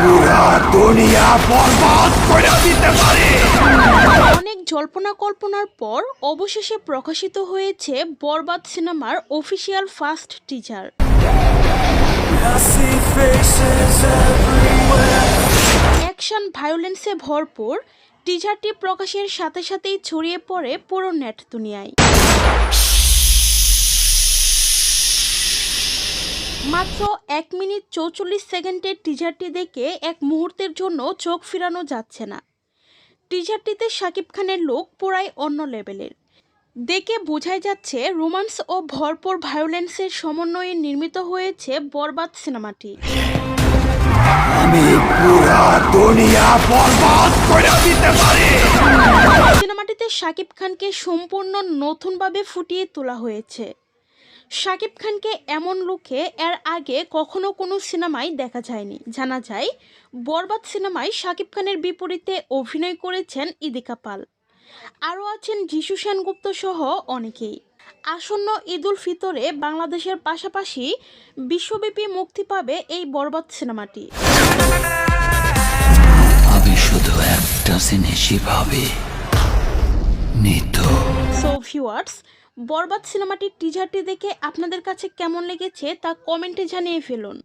পুরা দুনিয়া বরবাদ করে দিতে পারি। অনেক জল্পনা কল্পনার পর অবশেষে প্রকাশিত হয়েছে বরবাদ সিনেমার অফিসিয়াল ফার্স্ট টিজার। অ্যাকশন ভায়োলেন্সে ভরপুর টিজারটি প্রকাশের সাথে সাথেই ছড়িয়ে পড়ে পুরো নেট দুনিয়ায়। মাত্র এক মিনিট চৌচল্লিশ সেকেন্ডের টিজারটি দেখে এক মুহূর্তের জন্য চোখ ফিরানো যাচ্ছে না। টিজারটিতে শাকিব খানের লোক পুরাই অন্য লেভেলের দেখে বোঝাই যাচ্ছে রোমান্স ও ভরপুর ভায়োলেন্সের সমন্বয়ে নির্মিত হয়েছে বরবাদ সিনেমাটি। সিনেমাটিতে শাকিব খানকে সম্পূর্ণ নতুনভাবে ফুটিয়ে তোলা হয়েছে। শাকিব খানকে এমন লুকে এর আগে কখনো কোনো সিনেমায় দেখা যায়নি। জানা যায় বরবাদ সিনেমায় শাকিব খানের বিপরীতে অভিনয় করেছেন ইদিকা পাল। আরও আছেন যিশু সেনগুপ্ত সহ অনেকেই। আসন্ন ঈদুল ফিতরে বাংলাদেশের পাশাপাশি বিশ্বব্যাপী মুক্তি পাবে এই বরবাদ সিনেমাটি। আমি শুধু একটা জিনিসই ভাবি নিত সো ভিউয়ার্স বরবাদ সিনেমাটির টিজারটি দেখে আপনাদের কাছে কেমন লেগেছে তা কমেন্টে জানিয়ে ফেলুন।